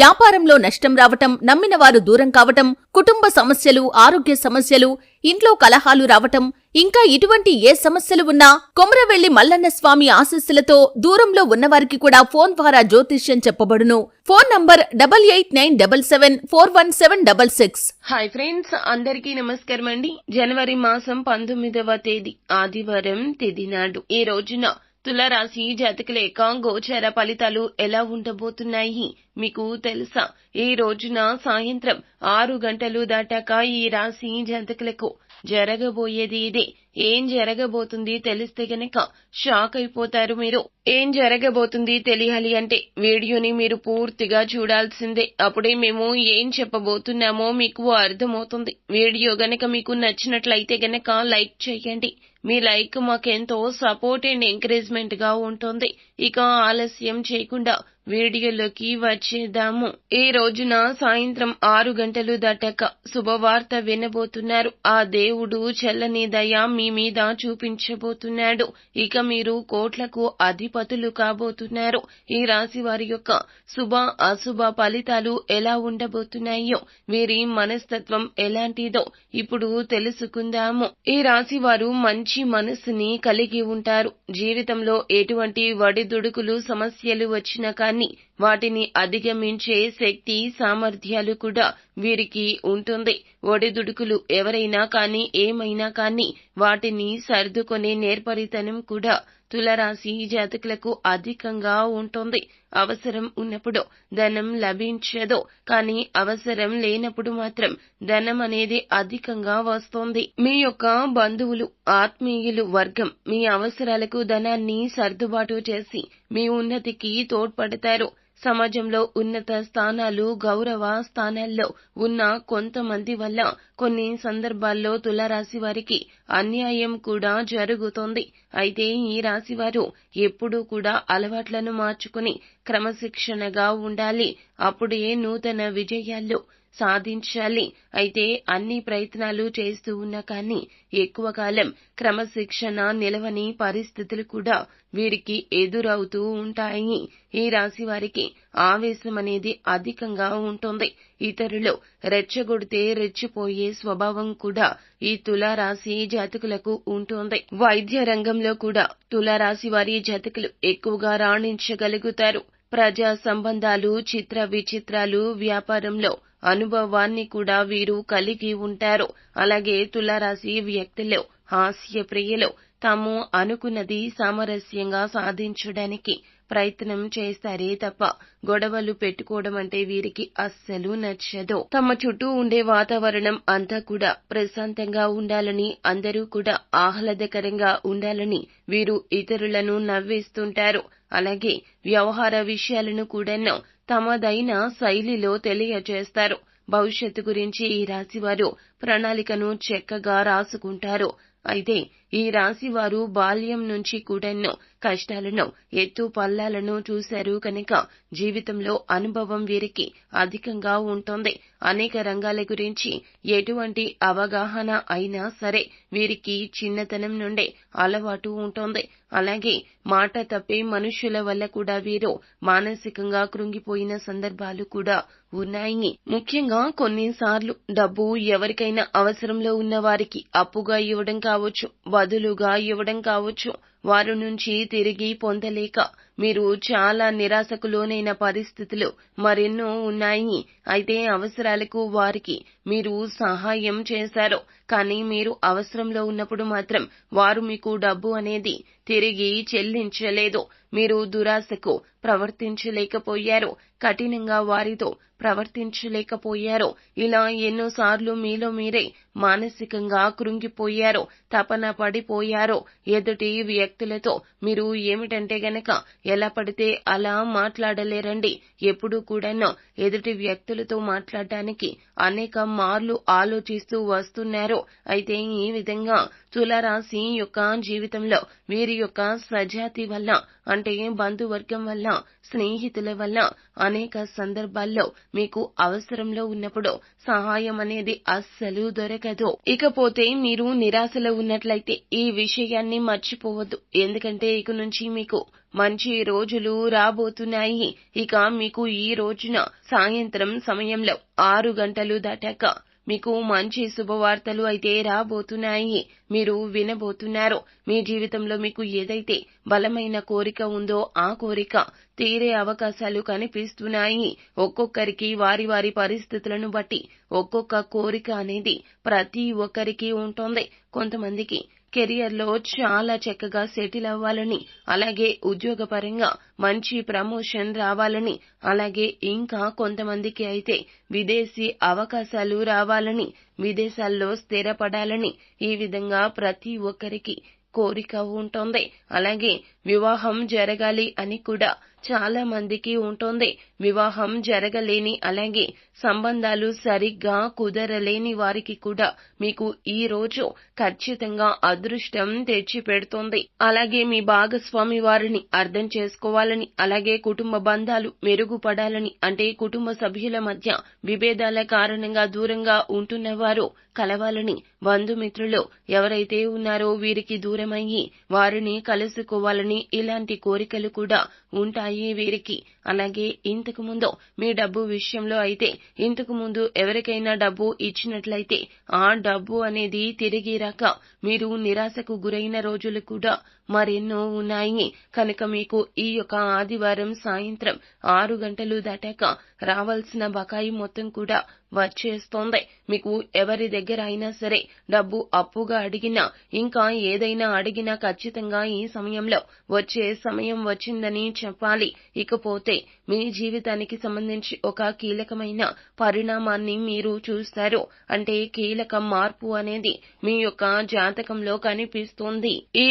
వ్యాపారంలో నష్టం రావటం నమ్మిన వారు దూరం కావటం కుటుంబ సమస్యలు ఆరోగ్య సమస్యలు ఇంట్లో కలహాలు రావటం ఇంకా ఇటువంటి ఏ సమస్యలు ఉన్నా కొమరవెల్లి మల్లన్న స్వామి ఆశస్సులతో దూరంలో ఉన్నవారికి కూడా ఫోన్ ద్వారా జ్యోతిష్యం చెప్పబడును. Phone number double eight nine double seven four one seven double six. Hi friends అందరికీ నమస్కారం అండి. జనవరి మాసం పంతొమ్మిదవ తేదీ ఆదివారం తేదీ నాడు. ఈ రోజున తులరాశి జాతకుల యొక్క గోచర ఫలితాలు ఎలా ఉండబోతున్నాయి? మీకు తెలుసా? ఈ రోజున సాయంత్రం ఆరు గంటలు దాటాక ఈ రాశి జంతకులకు జరగబోయేది ఇదే. ఏం జరగబోతుంది తెలిస్తే గనక షాక్ అయిపోతారు మీరు. ఏం జరగబోతుంది తెలియాలి అంటే వీడియోని మీరు పూర్తిగా చూడాల్సిందే. అప్పుడే మేము ఏం చెప్పబోతున్నామో మీకు అర్థమవుతుంది. వీడియో గనక మీకు నచ్చినట్లయితే గనక లైక్ చేయండి. మీ లైక్ మాకెంతో సపోర్ట్ అండ్ ఎంకరేజ్మెంట్గా ఉంటుంది. ఇక ఆలస్యం చేయకుండా వీడియోలోకి వచ్చేద్దాము. ఈ రోజున సాయంత్రం ఆరు గంటలు దాటాక శుభవార్త వినబోతున్నారు. ఆ దేవుడు చల్లని దయ మీ మీద చూపించబోతున్నాడు. ఇక మీరు కోట్లకు అధిపతులు కాబోతున్నారు. ఈ రాశి వారి యొక్క శుభ అశుభ ఫలితాలు ఎలా ఉండబోతున్నాయో వీరి మనస్తత్వం ఎలాంటిదో ఇప్పుడు తెలుసుకుందాము. ఈ రాశి వారు మంచి మనసుని కలిగి ఉంటారు. జీవితంలో ఎటువంటి వడిదుడుకులు సమస్యలు వచ్చినా కానీ వాటిని అధిగమించే శక్తి సామర్థ్యాలు కూడా వీరికి ఉంటుంది. ఒడిదుడుకులు ఎవరైనా కానీ ఏమైనా కానీ వాటిని సర్దుకొనే నేర్పరితనం కూడా తులరాశి జాతకులకు అధికంగా ఉంటుంది. అవసరం ఉన్నప్పుడు ధనం లభించదు. కానీ అవసరం లేనప్పుడు మాత్రం ధనం అనేది అధికంగా వస్తుంది. మీ యొక్క బంధువులు ఆత్మీయులు వర్గం మీ అవసరాలకు ధనాన్ని సర్దుబాటు చేసి మీ ఉన్నతికి తోడ్పడతారు. సమాజంలో ఉన్నత స్థానాలు గౌరవ స్థానాల్లో ఉన్న కొంతమంది వల్ల కొన్ని సందర్భాల్లో తులారాశి వారికి అన్యాయం కూడా జరుగుతోంది. అయితే ఈ రాశి వారు ఎప్పుడూ కూడా అలవాట్లను మార్చుకుని క్రమశిక్షణగా ఉండాలి. అప్పుడే నూతన విజయాల్లో సాధించాలి. అయితే అన్ని ప్రయత్నాలు చేస్తూ ఉన్నా కానీ ఎక్కువ కాలం క్రమశిక్షణ నిలవని పరిస్థితులు కూడా వీరికి ఎదురవుతూ ఉంటాయి. ఈ రాశి వారికి ఆవేశం అనేది అధికంగా ఉంటుంది. ఇతరులు రెచ్చగొడితే రెచ్చిపోయే స్వభావం కూడా ఈ తులారాశి జాతకులకు ఉంటుంది. వైద్య రంగంలో కూడా తులారాశి వారి జాతకులు ఎక్కువగా రాణించగలుగుతారు. ప్రజా సంబంధాలు చిత్ర విచిత్రాలు వ్యాపారంలో అనుభవాన్ని కూడా వీరు కలిగి ఉంటారు. అలాగే తులారాశి వ్యక్తులు హాస్య ప్రియులు తాము అనుకున్నది సామరస్యంగా సాధించడానికి ప్రయత్నం చేస్తారే తప్ప గొడవలు పెట్టుకోవడం అంటే వీరికి అస్సలు నచ్చదు. తమ చుట్టూ ఉండే వాతావరణం అంతా కూడా ప్రశాంతంగా ఉండాలని అందరూ కూడా ఆహ్లాదకరంగా ఉండాలని వీరు ఇతరులను నవ్విస్తుంటారు. అలాగే వ్యవహార విషయాలను కూడాను తమదైన శైలిలో తెలియజేస్తారు. భవిష్యత్తు గురించి ఈ రాశివారు ప్రణాళికను చక్కగా రాసుకుంటారు. అయితే ఈ రాశి వారు బాల్యం నుంచి కూడాను కష్టాలను ఎత్తు పల్లాలను చూశారు కనుక జీవితంలో అనుభవం వీరికి అధికంగా ఉంటుంది. అనేక రంగాల గురించి ఎటువంటి అవగాహన అయినా సరే వీరికి చిన్నతనం నుండే అలవాటు ఉంటుంది. అలాగే మాట తప్పే మనుషుల వల్ల కూడా వీరు మానసికంగా కృంగిపోయిన సందర్భాలు కూడా ఉన్నాయి ముఖ్యంగా కొన్నిసార్లు డబ్బు ఎవరికైనా అవసరంలో ఉన్న వారికి అప్పుగా ఇవ్వడం కావచ్చు బదులుగా ఇవ్వడం కావచ్చు వారి నుంచి తిరిగి పొందలేక మీరు చాలా నిరాశకు లోనైన పరిస్థితులు మరెన్నో ఉన్నాయి. అయితే అవసరాలకు వారికి మీరు సహాయం చేశారు. కానీ మీరు అవసరంలో ఉన్నప్పుడు మాత్రం వారు మీకు డబ్బు అనేది తిరిగి చెల్లించలేదు. మీరు దురాశకు ప్రవర్తించలేకపోయారు. కఠినంగా వారితో ప్రవర్తించలేకపోయారు. ఇలా ఎన్నోసార్లు మీలో మీరే మానసికంగా కృంగిపోయారో తపన పడిపోయారో. ఎదుటి వ్యక్తులతో మీరు ఏమిటంటే గనక ఎలా పడితే అలా మాట్లాడలేరండి. ఎప్పుడు కూడాను ఎదుటి వ్యక్తులతో మాట్లాడటానికి అనేక మార్లు ఆలోచిస్తూ వస్తున్నారు అయితే ఈ విధంగా తులరాశి యొక్క జీవితంలో వీరి యొక్క సజాతి వల్ల అంటే బంధువర్గం వల్ల స్నేహితుల వల్ల అనేక సందర్భాల్లో మీకు అవసరంలో ఉన్నప్పుడు సహాయం అనేది అస్సలు దొరకదు. ఇకపోతే మీరు నిరాశలో ఉన్నట్లయితే ఈ విషయాన్ని మర్చిపోవద్దు. ఎందుకంటే ఇక నుంచి మీకు మంచి రోజులు రాబోతున్నాయి. ఇక మీకు ఈ రోజున సాయంత్రం సమయంలో ఆరు గంటలు దాటాక మీకు మంచి శుభవార్తలు అయితే రాబోతున్నాయి. మీరు వినబోతున్నారు. మీ జీవితంలో మీకు ఏదైతే బలమైన కోరిక ఉందో ఆ కోరిక తీరే అవకాశాలు కనిపిస్తున్నాయి. ఒక్కొక్కరికి వారి వారి పరిస్థితులను బట్టి ఒక్కొక్క కోరిక అనేది ప్రతి ఒక్కరికి ఉంటుంది. కొంతమందికి కెరియర్లో చాలా చక్కగా సెటిల్ అవ్వాలని అలాగే ఉద్యోగపరంగా మంచి ప్రమోషన్ రావాలని అలాగే ఇంకా కొంతమందికి అయితే విదేశీ అవకాశాలు రావాలని విదేశాల్లో స్థిరపడాలని ఈ విధంగా ప్రతి ఒక్కరికి కోరిక ఉంటుంది. అలాగే వివాహం జరగాలి అని కూడా చాలా మందికి ఉంటుంది. వివాహం జరగలేని అలాగే సంబంధాలు సరిగ్గా కుదరలేని వారికి కూడా మీకు ఈ రోజు ఖచ్చితంగా అదృష్టం తెచ్చిపెడుతుంది. అలాగే మీ భాగస్వామి వారిని అర్థం చేసుకోవాలని అలాగే కుటుంబ బంధాలు మెరుగుపడాలని అంటే కుటుంబ సభ్యుల మధ్య విభేదాల కారణంగా దూరంగా ఉంటున్న వారు కలవాలని బంధుమిత్రులు ఎవరైతే ఉన్నారో వీరికి దూరమయ్యి వారిని కలుసుకోవాలని ఇలాంటి కోరికలు కూడా ఉంటాయి. వీరికి. అలాగే ఇంతకు ముందు మీ డబ్బు విషయంలో అయితే ఇంతకు ముందు ఎవరికైనా డబ్బు ఇచ్చినట్లయితే ఆ డబ్బు అనేది తిరిగి రాక మీరు నిరాశకు గురైన రోజులు కూడా మరెన్నో ఉన్నాయి. కనుక మీకు ఈ యొక్క ఆదివారం సాయంత్రం ఆరు గంటలు దాటాక రావాల్సిన బకాయి మొత్తం కూడా వచ్చేస్తోంది. మీకు ఎవరి దగ్గర అయినా సరే డబ్బు అప్పుగా అడిగినా ఇంకా ఏదైనా అడిగినా ఖచ్చితంగా ఈ సమయంలో వచ్చే సమయం వచ్చిందని చెప్పాలి. ఇకపోతే మీ జీవితానికి సంబంధించి ఒక కీలకమైన పరిణామాన్ని మీరు చూస్తారు. అంటే కీలక మార్పు అనేది మీ యొక్క జాతకంలో కనిపిస్తోంది. ఈ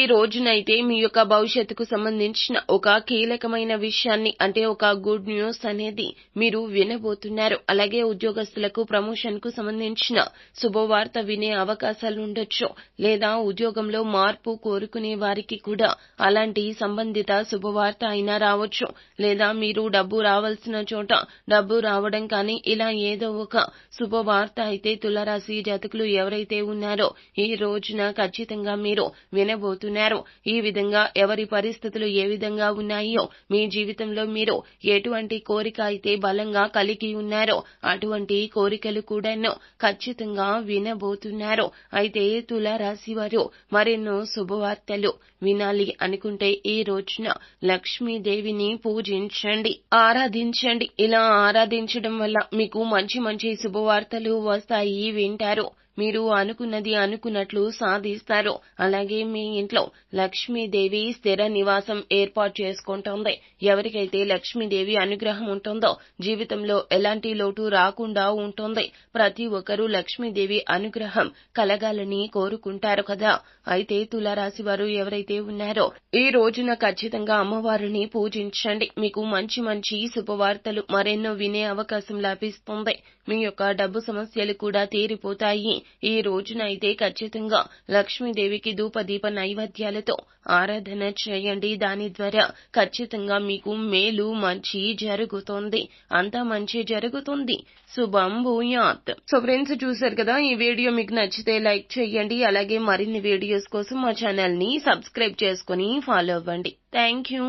అయితే మీ యొక్క భవిష్యత్తుకు సంబంధించిన ఒక కీలకమైన విషయాన్ని అంటే ఒక గుడ్ న్యూస్ అనేది మీరు వినబోతున్నారు. అలాగే ఉద్యోగస్తులకు ప్రమోషన్కు సంబంధించిన శుభవార్త వినే అవకాశాలు ఉండొచ్చు. లేదా ఉద్యోగంలో మార్పు కోరుకునే వారికి కూడా అలాంటి సంబంధిత శుభవార్త అయినా రావచ్చు. లేదా మీరు డబ్బు రావాల్సిన చోట డబ్బు రావడం కానీ ఇలా ఏదో ఒక శుభవార్త అయితే తులరాశి జాతకులు ఎవరైతే ఉన్నారో ఈ రోజున ఖచ్చితంగా మీరు వినబోతున్నారు. ఈ విధంగా ఎవరి పరిస్థితులు ఏ విధంగా ఉన్నాయో మీ జీవితంలో మీరు ఎటువంటి కోరిక అయితే బలంగా కలిగి ఉన్నారో అటువంటి కోరికలు కూడాను ఖచ్చితంగా వినబోతున్నారు. అయితే తులారాశి వారు మరెన్నో శుభవార్తలు వినాలి అనుకుంటే ఈ రోజున లక్ష్మీదేవిని పూజించండి ఆరాధించండి. ఇలా ఆరాధించడం వల్ల మీకు మంచి మంచి శుభవార్తలు వస్తాయి వింటారు. మీరు అనుకున్నది అనుకున్నట్లు సాధిస్తారు. అలాగే మీ ఇంట్లో లక్ష్మీదేవి స్థిర నివాసం ఏర్పాటు చేసుకుంటోంది. ఎవరికైతే లక్ష్మీదేవి అనుగ్రహం ఉంటుందో జీవితంలో ఎలాంటి లోటు రాకుండా ఉంటుంది. ప్రతి ఒక్కరూ లక్ష్మీదేవి అనుగ్రహం కలగాలని కోరుకుంటారు కదా. అయితే తులారాశి వారు ఎవరైతే ఉన్నారో ఈ రోజున ఖచ్చితంగా అమ్మవారిని పూజించండి. మీకు మంచి మంచి శుభవార్తలు మరెన్నో వినే అవకాశం లభిస్తుంది. మీ యొక్క డబ్బు సమస్యలు కూడా తీరిపోతాయి. ఈ రోజునైతే ఖచ్చితంగా లక్ష్మీదేవికి ధూపదీప నైవేద్యాలతో ఆరాధన చేయండి. దాని ద్వారా ఖచ్చితంగా మీకు మేలు మంచి జరుగుతుంది. అంతా మంచి జరుగుతుంది. శుభం భూయాత్. సో ఫ్రెండ్స్ చూసారు కదా ఈ వీడియో మీకు నచ్చితే లైక్ చేయండి. అలాగే మరిన్ని వీడియోస్ కోసం మా ఛానల్ని సబ్స్క్రైబ్ చేసుకుని ఫాలో అవ్వండి. Thank you